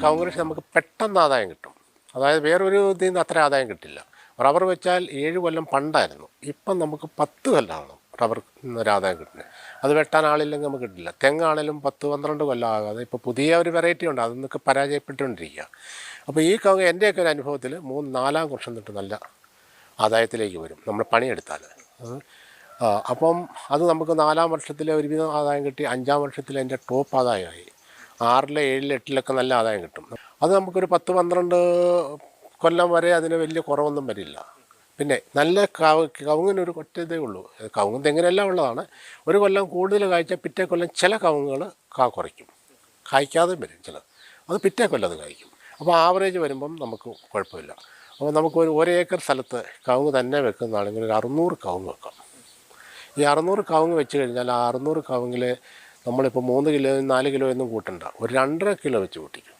കൃഷി നമുക്ക് പെട്ടെന്ന് ആദായം കിട്ടും. അതായത് വേറൊരു ഇതിൽ നിന്ന് അത്ര ആദായം കിട്ടില്ല. റബ്ബർ വെച്ചാൽ ഏഴ് കൊല്ലം പണ്ടായിരുന്നു. ഇപ്പം നമുക്ക് പത്ത് കൊല്ലമാണ് റബ്ബർ ഒരു ആദായം കിട്ടുന്നത്. അത് വെട്ടാൻ ആളില്ലെങ്കിൽ നമുക്ക് കിട്ടില്ല. തെങ്ങാണേലും പത്ത് പന്ത്രണ്ട് കൊല്ലം ആകാതെ ഇപ്പോൾ പുതിയ ഒരു വെറൈറ്റി ഉണ്ട്. അതൊന്നൊക്കെ പരാജയപ്പെട്ടുകൊണ്ടിരിക്കുക. അപ്പോൾ ഈ കവുങ്ങ് എന്റെയൊക്കെ ഒരു അനുഭവത്തിൽ മൂന്ന് നാലാം വർഷം തൊട്ട് നല്ല ആദായത്തിലേക്ക് വരും. നമ്മൾ പണിയെടുത്താൽ അപ്പം അത് നമുക്ക് നാലാം വർഷത്തിലെ ഒരുവിധം ആദായം കിട്ടി. അഞ്ചാം വർഷത്തിൽ എന്റെ ടോപ്പ് ആദായമായി. ആറിലെ ഏഴിൽ എട്ടിലൊക്കെ നല്ല ആദായം കിട്ടും. അത് നമുക്കൊരു പത്ത് പന്ത്രണ്ട് കൊല്ലം വരെ അതിന് വലിയ കുറവൊന്നും വരില്ല. പിന്നെ നല്ല കവ് കവുങ്ങിനൊരു ഒറ്റ ഇതേ ഉള്ളൂ. കവുങ്ങ് തെങ്ങിനെല്ലാം ഉള്ളതാണ്. ഒരു കൊല്ലം കൂടുതൽ കായ്ച്ചാൽ പിറ്റേ കൊല്ലം ചില കവുങ്ങുകൾ കാ കുറയ്ക്കും. കായ്ക്കാതെ വരും ചിലത്. അത് പിറ്റേ കൊല്ലം അത് കായ്ക്കും. അപ്പോൾ ആവറേജ് വരുമ്പം നമുക്ക് കുഴപ്പമില്ല. അപ്പോൾ നമുക്ക് ഒരു ഒരു ഏക്കർ സ്ഥലത്ത് കവുങ്ങ് തന്നെ വെക്കുന്നതാണെങ്കിൽ ഒരു അറുന്നൂറ് കവുങ്ങ് വെക്കാം. ഈ അറുന്നൂറ് കവുങ്ങ് വെച്ച് കഴിഞ്ഞാൽ ആ അറുന്നൂറ് കവുങ്ങിൽ നമ്മളിപ്പോൾ മൂന്ന് കിലോ നാല് കിലോ ഒന്നും കൂട്ടണ്ട. ഒരു രണ്ടര കിലോ വെച്ച് കൂട്ടിക്കും.